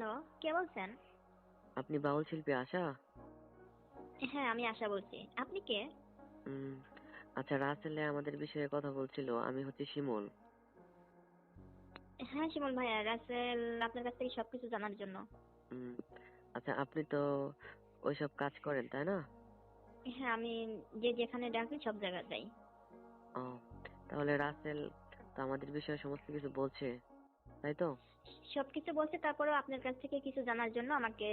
Hello কে বলছেন? আপনি বাউল শিল্পী আশা? হ্যাঁ আমি আশা বলছি। আপনি কে? আচ্ছা রাসেলে আমাদের বিষয়ে কথা বলছিল আমি হচ্ছে শিমুল। হ্যাঁ শিমুল ভাইয়া রাসেল আপনার কাছ থেকে সবকিছু জানার জন্য। আচ্ছা আপনি তো ওইসব কাজ করেন তাই না? হ্যাঁ আমি যে যেখানে ডাকি সব জায়গায় যাই। ও তাহলে রাসেল তো আমাদের বিষয়ে সমস্ত কিছু বলছে তাই তো? সবকিছু বলছে তারপরেও আপনার কাছ থেকে কিছু জানার জন্য আমাকে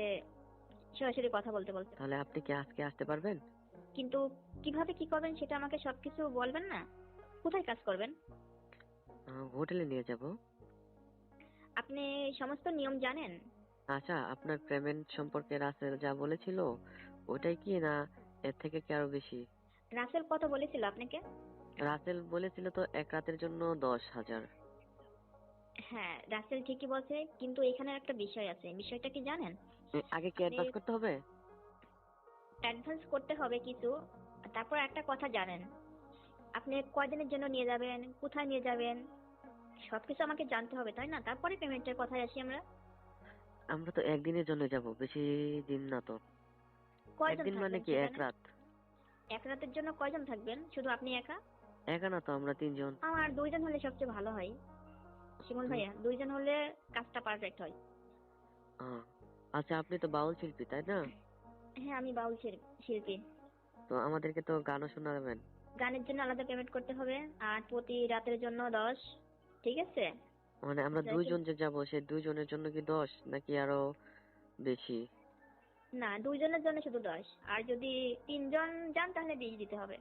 সরাসরি কথা বলতে বলতে তাহলে আপনি কি আজকে আসতে পারবেন? কিন্তু কীভাবে কি করবেন সেটা আমাকে সবকিছু বলবেন না? কোথায় কাজ করবেন? আহ, হোটেলে নিয়ে যাব। আপনি সমস্ত নিয়ম জানেন? আচ্ছা আপনার পেমেন্ট সম্পর্কে রাসেল যা বলেছিল ওটাই কি না এর থেকে কি আরও বেশি? রাসেল কত বলেছিল আপনাকে? রাসেল বলেছিল তো এক রাতের জন্য দশ হাজার। হ্যাঁ রাসেল ঠিকই বলছে কিন্তু এখানে একটা বিষয় আছে। বিষয়টা কি জানেন? আগে কি অ্যাডভান্স করতে হবে? অ্যাডভান্স করতে হবে কিছু। তারপর একটা কথা জানেন। আপনি কয়দিনের জন্য নিয়ে যাবেন? কোথায় নিয়ে যাবেন? সবকিছু আমাকে জানতে হবে তাই না? তারপরে পেমেন্টের কথায় আসি আমরা। আমরা তো একদিনের জন্য যাব বেশি দিন না তো। কয়জন একদিন মানে কি এক রাত? এক রাতের জন্য কয়জন থাকবেন? শুধু আপনি একা? একা না তো আমরা তিনজন। আমার দুইজন হলে সবচেয়ে ভালো হয়। শিমুল ভাইয়া দুইজন হলে কাজটা পারফেক্ট হয়। আচ্ছা আপনি তো বাউল শিল্পী তাই না? হ্যাঁ আমি বাউল শিল- শিল্পী। তো আমাদেরকে তো গানও শোনাবেন। গানের জন্য আলাদা পেমেন্ট করতে হবে আর প্রতি রাতের জন্য দশ ঠিক আছে? মানে আমরা আচ্ছা, দুইজন যে যাব সেই দুইজনের জন্য কি দশ নাকি আরও বেশি? না দুইজনের জন্য শুধু দশ আর যদি তিনজন যান তাহলে বিশ দিতে হবে।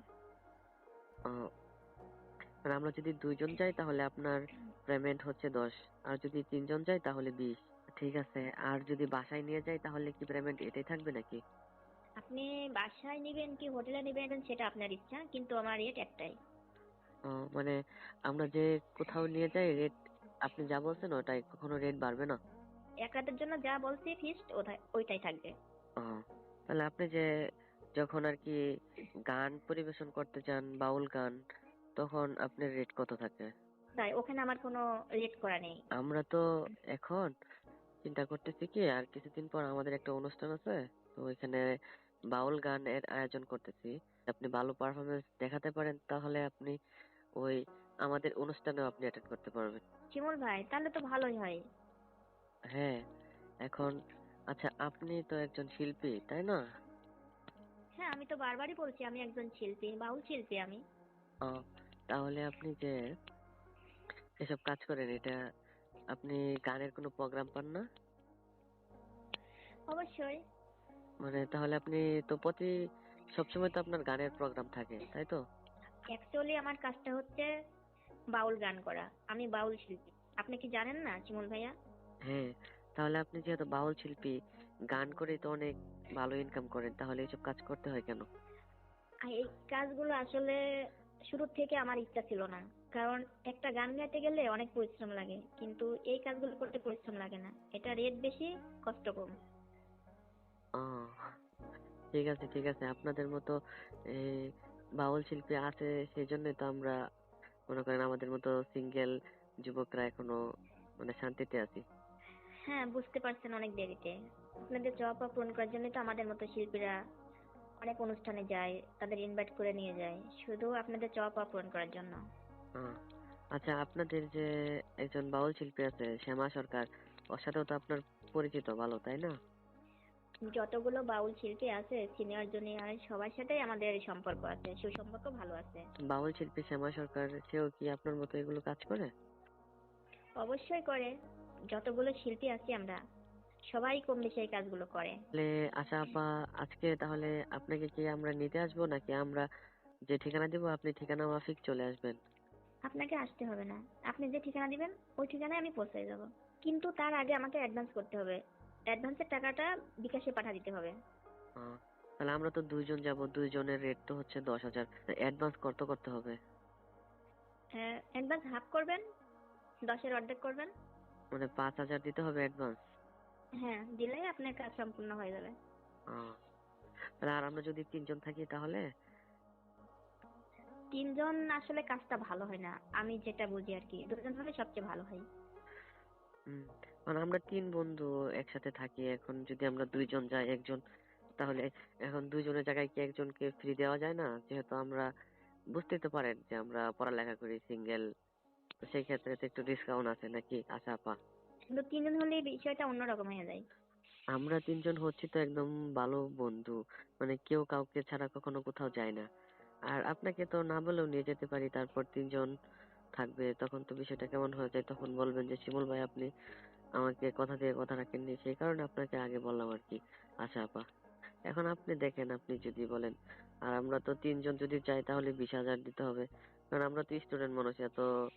মানে আমরা যদি দুইজন যাই তাহলে আপনার পেমেন্ট হচ্ছে দশ। আর যদি তিনজন যাই তাহলে বিশ। ঠিক আছে। আর যদি বাসায় নিয়ে যাই তাহলে কি পেমেন্ট এটাই থাকবে নাকি? আপনি বাসায় নেবেন কি হোটেলে নেবেন সেটা আপনার ইচ্ছা কিন্তু আমার রেট একটাই। আহ, মানে আমরা যে কোথাও নিয়ে যাই রেট আপনি যা বলছেন ওটাই কখনো রেট বাড়বে না? এক রাতের জন্য যা বলছি ফিক্সড ওইটাই থাকবে। আহ, তাহলে আপনি যে যখন আর কি গান পরিবেশন করতে চান বাউল গান তখন আপনার রেট কত থাকে? তাই ওখানে আমার কোনো রেট করা নেই। আমরা তো এখন চিন্তা করতেছি কি আর কিছুদিন পর আমাদের একটা অনুষ্ঠান আছে তো ওইখানে বাউল গানের আয়োজন করতেছি। আপনি ভালো পারফরমেন্স দেখাতে পারেন তাহলে আপনি ওই আমাদের অনুষ্ঠানেও আপনি অ্যাটেন্ড করতে পারবেন। শিমুল ভাই তাহলে তো ভালোই হয়। হ্যাঁ এখন আচ্ছা আপনি তো একজন শিল্পী তাই না? হ্যাঁ আমি তো বারবারই বলছি আমি একজন শিল্পী বাউল শিল্পী আমি। ও, তাহলে আপনি যে এসব কাজ করেন এটা আপনি গানের কোনো প্রোগ্রাম পান না? অবশ্যই। মানে তাহলে আপনি তো প্রতি সবসময় তো আপনার গানের প্রোগ্রাম থাকে তাই তো? অ্যাকচুয়ালি আমার কাজটা হচ্ছে বাউল গান করা। আমি বাউল শিল্পী। আপনি কি জানেন না শিমুল ভাইয়া? হ্যাঁ তাহলে আপনি যেহেতু বাউল শিল্পী গান করে তো অনেক ভালো ইনকাম করেন তাহলে এইসব কাজ করতে হয় কেন? এই কাজগুলো আসলে শুরু থেকে আমার ইচ্ছা ছিল না। কারণ একটা গান গাইতে গেলে অনেক পরিশ্রম লাগে কিন্তু এই কাজগুলো করতে পরিশ্রম লাগে না। এটা রেট বেশি কষ্ট কম। ঠিক আছে ঠিক আছে। আপনাদের মতো বাউল শিল্পী আছে সেই জন্যই তো আমরা মনে করেন আমাদের মতো সিঙ্গেল যুবকরা এখনও মানে শান্তিতে আছি। হ্যাঁ বুঝতে পারছেন অনেক দেরিতে। আপনাদের চাওয়া পূরণ করার জন্য তো আমাদের মতো শিল্পীরা অনেক অনুষ্ঠানে যায় তাদের ইনভাইট করে নিয়ে যায়। শুধু আপনাদের চাওয়া পূরণ করার জন্য। আচ্ছা আপনাদের যে একজন বাউল শিল্পী আছে শ্যামা সরকার ওর সাথেও তো আপনার পরিচিত ভালো তাই না? যতগুলো বাউল শিল্পী আছে সিনিয়র জুনিয়র সবার সাথেই আমাদের সম্পর্ক আছে সুসম্পর্ক ভালো আছে। বাউল শিল্পী শ্যামা সরকার সেও কি আপনার মতো এগুলো কাজ করে? অবশ্যই করে। যতগুলো শিল্পী আছি আমরা সবাই কম বেশি এই কাজগুলো করে। তাহলে আশা আপা আজকে তাহলে আপনাকে কি আমরা নিতে আসব নাকি আমরা যে ঠিকানা দিব আপনি ঠিকানা মাফিক চলে আসবেন? আপনাকে আসতে হবে না। আপনি যে ঠিকানা দিবেন ওই ঠিকানায় আমি পৌঁছে যাব। কিন্তু তার আগে আমাকে অ্যাডভান্স করতে হবে। অ্যাডভান্সের টাকাটা বিকাশে পাঠা দিতে হবে। তাহলে আমরা তো দুইজন যাব দুইজনের রেট তো হচ্ছে দশ হাজার। অ্যাডভান্স কত করতে হবে? অ্যাডভান্স হাফ করবেন দশের অর্ধেক করবেন। মানে পাঁচ হাজার দিতে হবে অ্যাডভান্স হ্যাঁ দিলেই আপনার কাজ সম্পূর্ণ হয়ে যাবে। তাহলে আর আমরা যদি তিনজন থাকি তাহলে? তিনজন আসলে কাজটা ভালো হয় না আমি যেটা বুঝি আর কি দুজন হলে সবচেয়ে ভালো হয়। কারণ আমরা তিন বন্ধু একসাথে থাকি এখন যদি আমরা দুইজন যাই একজন তাহলে এখন দুইজনের জায়গায় কি একজনকে ফ্রি দেওয়া যায় না? যেহেতু আমরা বুঝতেই তো পারেন যে আমরা পড়ালেখা করি সিঙ্গেল সেই ক্ষেত্রে তো একটু ডিসকাউন্ট আছে নাকি আশা আপা? কিন্তু তিনজন হলে বিষয়টা অন্যরকম হয়ে যায়। আমরা তিনজন হচ্ছি তো একদম ভালো বন্ধু। মানে কেউ কাউকে ছাড়া কখনো কোথাও যায় না। আর আপনাকে তো না বলেও নিয়ে যেতে পারি, তারপর তিনজন থাকবে, তখন তো বিষয়টা কেমন হয়ে যায়? তখন বলবেন যে, শিমুল ভাই, আপনি আমাকে কথা দিয়ে কথা রাখেননি। সেই কারণে আপনাকে আগে বললাম আর কি, আশা আপা। এখন আপনি দেখেন, আপনি যদি বলেন। আর আমরা তো তিনজন যদি যাই, তাহলে বিশ হাজার দিতে হবে। কারণ আমরা তো স্টুডেন্ট মানুষ, এত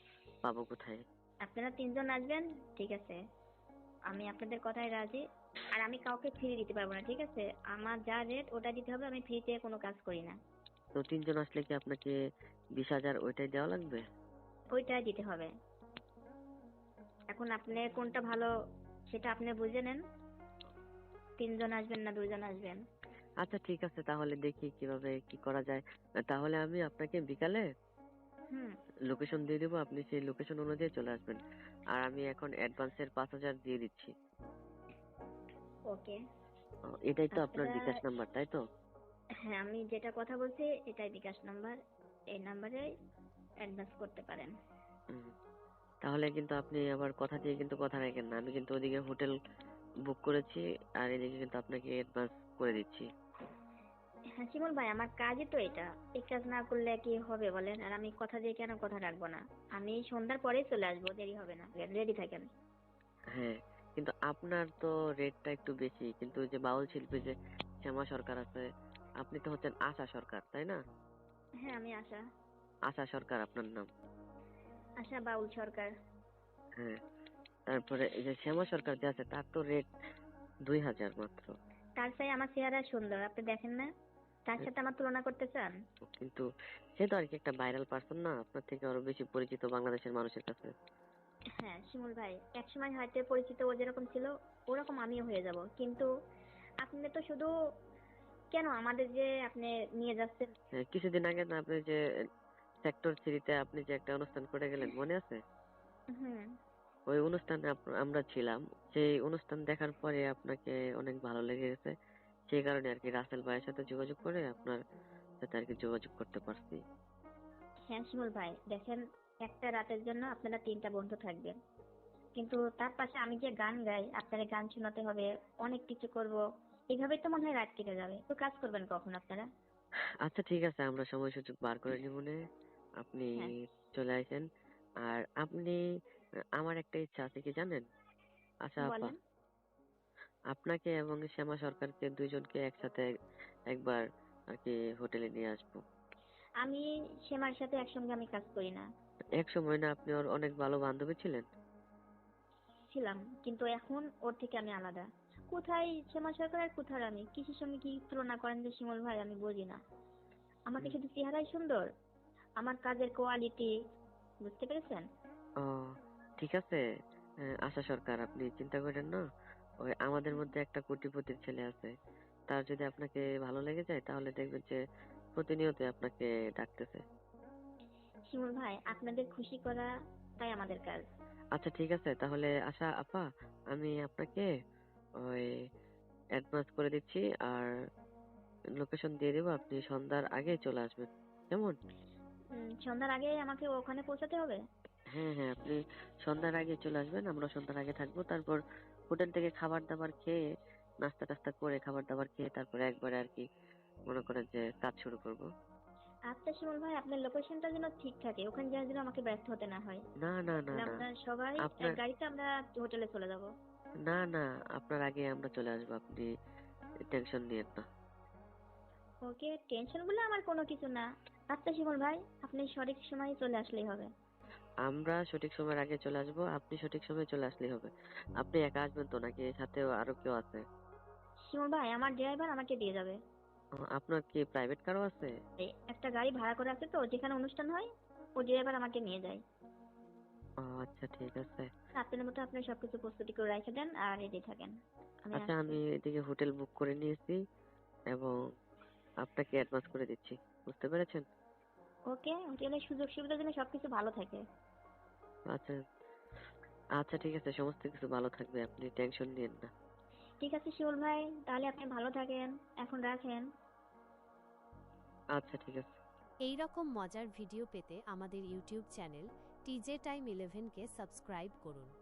পাবো কোথায়? আপনারা তিনজন আসবেন ঠিক আছে। আমি আপনাদের কথায় রাজি। আর আমি কাউকে ফ্রি দিতে পারব না ঠিক আছে? আমার যা রেট ওটা দিতে হবে আমি ফ্রিতে কোনো কাজ করি না। তো তিনজন আসলে কি আপনাকে বিশ হাজার ওইটাই দেওয়া লাগবে? ওইটাই দিতে হবে। এখন আপনি কোনটা ভালো সেটা আপনি বুঝে নেন। তিনজন আসবেন না দুইজন আসবেন? আচ্ছা ঠিক আছে তাহলে দেখি কীভাবে কি করা যায়। তাহলে আমি আপনাকে বিকালে লোকেশন দিয়ে দেবো আপনি সেই লোকেশন অনুযায়ী চলে আসবেন। আর আমি এখন অ্যাডভান্সের পাঁচ হাজার দিয়ে দিচ্ছি। ওকে এটাই তো আপনার বিকাশ নাম্বার তাই তো? হ্যাঁ আমি যেটা কথা বলছি এটাই বিকাশ নাম্বার। এই নাম্বারে অ্যাডভান্স করতে পারেন। তাহলে কিন্তু আপনি আবার কথা দিয়ে কিন্তু কথা রাখেন না। আমি কিন্তু ওদিকে হোটেল বুক করেছি আর এদিকে কিন্তু আপনাকে অ্যাডভান্স করে দিচ্ছি। হ্যাঁ শিমুল ভাই আমার কাজই তো এটা। এই কাজ না করলে কি হবে বলেন? আর আমি কথা দিয়ে কেন কথা রাখব না? আমি সন্ধ্যার পরেই চলে আসব দেরি হবে না। রেডি থাকেন। হ্যাঁ কিন্তু আপনার তো রেটটা একটু বেশি। কিন্তু ওই যে বাউল শিল্পী যে শ্যামা সরকার আছে আপনি তো হচ্ছেন আশা সরকার তাই না? হ্যাঁ আমি আশা। আশা সরকার আপনার নাম? আশা বাউল সরকার। হ্যাঁ তারপরে এই যে শ্যামা সরকার যে আছে তার তো রেট দুই হাজার মাত্র। তার চাই আমার চেহারা সুন্দর আপনি দেখেন না? তার সাথে আমার তুলনা করতে চান? কিন্তু সে তো আর কি একটা ভাইরাল পার্সন না আপনার থেকে আরও বেশি পরিচিত বাংলাদেশের মানুষের কাছে। হ্যাঁ শিমুল ভাই একসময় হয়তো পরিচিত ও যেরকম ছিল ওরকম আমিও হয়ে যাব। কিন্তু আপনি তো শুধু কেন আমাদের যে আপনি নিয়ে যাচ্ছেন? হ্যাঁ, কিছুদিন আগে না আপনি যে সেক্টর থ্রিতে আপনি যে একটা অনুষ্ঠান করে গেলেন মনে আছে? হুম। ওই অনুষ্ঠানে আমরা ছিলাম। সেই অনুষ্ঠান দেখার পরে আপনাকে অনেক ভালো লেগে গেছে সেই কারণে আর কি রাসেল ভাইয়ের সাথে যোগাযোগ করে আপনার সাথে আর কি যোগাযোগ করতে পারছি। হ্যাঁ শিমুল ভাই দেখেন একটা রাতের জন্য আপনারা তিনটা বন্ধু থাকবেন। কিন্তু তার পাশে আমি যে গান গাই আপনারা গান শোনাতে হবে অনেক কিছু করব এইভাবে তো মনে হয় রাত কেটে যাবে। তো কাজ করবেন কখন আপনারা? আচ্ছা ঠিক আছে আমরা সময় সুযোগ বার করে নিব নে। আপনি হ্যাঁ। চলে আসেন। আর আপনি আমার একটা ইচ্ছা আছে কি জানেন? আচ্ছা আপা আপনাকে এবং শ্যামা সরকারকে দুইজনকে একসাথে একবার আর কি হোটেলে নিয়ে আসব। আমি সেমার সাথে একসঙ্গে আমি কাজ করি না। এক সময় না আপনি ওর অনেক ভালো বান্ধবী ছিলেন? ছিলাম কিন্তু এখন ওর থেকে আমি আলাদা। কোথায় সেমা সরকার আর কোথায় আমি? কিসের সঙ্গে কি তুলনা করেন যে শিমল ভাই আমি বুঝি না। আমাকে। শুধু চেহারাই সুন্দর আমার কাজের কোয়ালিটি বুঝতে পেরেছেন? ও ঠিক আছে। আশা সরকার আপনি চিন্তা করেন না। ওই আমাদের মধ্যে একটা কোটিপতির ছেলে আছে। তার যদি আপনাকে ভালো লেগে যায় তাহলে দেখবেন যে প্রতিনিয়ত আপনাকে ডাকতেছে। শিমুল ভাই আপনাদের খুশি করা তাই আমাদের কাজ। আচ্ছা ঠিক আছে। তাহলে আশা আপা আমি আপনাকে ওই অ্যাডভান্স করে দিচ্ছি আর লোকেশন দিয়ে দেবো। আপনি সন্ধ্যার আগে চলে আসবেন। কেমন? সন্ধ্যার আগে আমাকে ওখানে পৌঁছাতে হবে? হ্যাঁ হ্যাঁ আপনি সন্ধ্যার আগে চলে আসবেন আমরা সন্ধ্যার আগে থাকব। তারপর হোটেল থেকে খাবার দাবার খেয়ে নাস্তা টাস্তা করে খাবার দাবার খেয়ে তারপরে একবারে আর কি মনে করেন যে কাজ শুরু করব। আচ্ছা শিমুল ভাই আপনার লোকেশনটা যেন ঠিক থাকে ওখানে যাওয়ার জন্য আমাকে ব্যর্থ হতে না হয়। না না না আমরা সবাই আপনার- এক গাড়িতে আমরা হোটেলে চলে যাব। না না আপনার আগে আমরা চলে আসব আপনি টেনশন নিয়েন না। ওকে টেনশন বলে আমার কোনো কিছু না। আচ্ছা শিমুল ভাই আপনি সঠিক সময়ে চলে আসলেই হবে। আমরা সঠিক সময়ের আগে চলে আসব আপনি সঠিক সময়ে চলে আসলেই হবে। আপনি একা আসবেন তো নাকি? সাথে আরও কেউ আছে? শিমুল ভাই আমার ড্রাইভার আমাকে দিয়ে যাবে। আপনার কি প্রাইভেট কারও আছে? একটা গাড়ি ভাড়া করে আছে তো যেখানে অনুষ্ঠান হয় ও ড্রাইভার আমাকে নিয়ে যায়। ও আচ্ছা ঠিক আছে। আপনার মতো আপনি সবকিছু প্রস্তুতি করে রেখে দেন আর রেডি থাকেন। আচ্ছা আমি এদিকে হোটেল বুক করে নিয়েছি এবং আপনাকে অ্যাডভান্স করে দিচ্ছি। বুঝতে পেরেছেন? ওকে? হোটেলের সুযোগ সুবিধার জন্য সবকিছু ভালো থাকে। আচ্ছা। আচ্ছা ঠিক আছে। সমস্ত কিছু ভালো থাকবে। আপনি টেনশন নিয়েন না। ঠিক আছে শিউল ভাই। তাহলে আপনি ভালো থাকেন। এখন রাখেন। আচ্ছা ঠিক আছে। এই রকম মজার ভিডিও পেতে আমাদের ইউটিউব চ্যানেল টিজে টাইম ইলেভেনকে সাবস্ক্রাইব করুন।